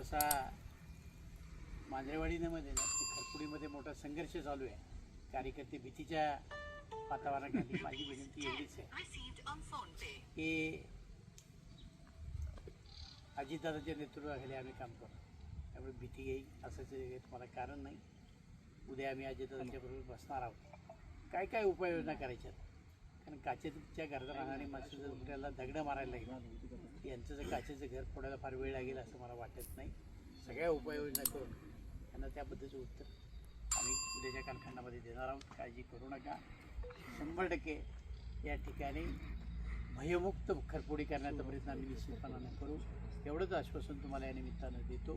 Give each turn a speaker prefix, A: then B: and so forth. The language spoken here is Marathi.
A: थोडासा मांजरेवाडीमध्ये खरपुडीमध्ये मोठा संघर्ष चालू आहे. कार्यकर्ते भीतीच्या वातावरणाखाली माझी विनंती एवढीच आहे की अजितदादाच्या नेतृत्वाखाली आम्ही काम करतो त्यामुळे भीती येईल असं मला कारण नाही. उद्या आम्ही अजितदादांच्या बरोबर बसणार आहोत. काय काय उपाययोजना करायच्या कारण काचेच्या घरात राहणारी माणसं जर दुसऱ्याला दगडं मारायला लागेल यांचं जर काचेचं घर फोडायला फार वेळ लागेल असं मला वाटत नाही. सगळ्या उपाययोजना करून त्यांना त्याबद्दलचं उत्तर आम्ही उद्याच्या कालखंडामध्ये देणार आहोत. काळजी करू नका. शंभर टक्के या ठिकाणी भयमुक्त खरपोडी करण्याचा प्रयत्न आम्ही निश्चितपणाने करू. एवढंच आश्वासन तुम्हाला या निमित्तानं देतो.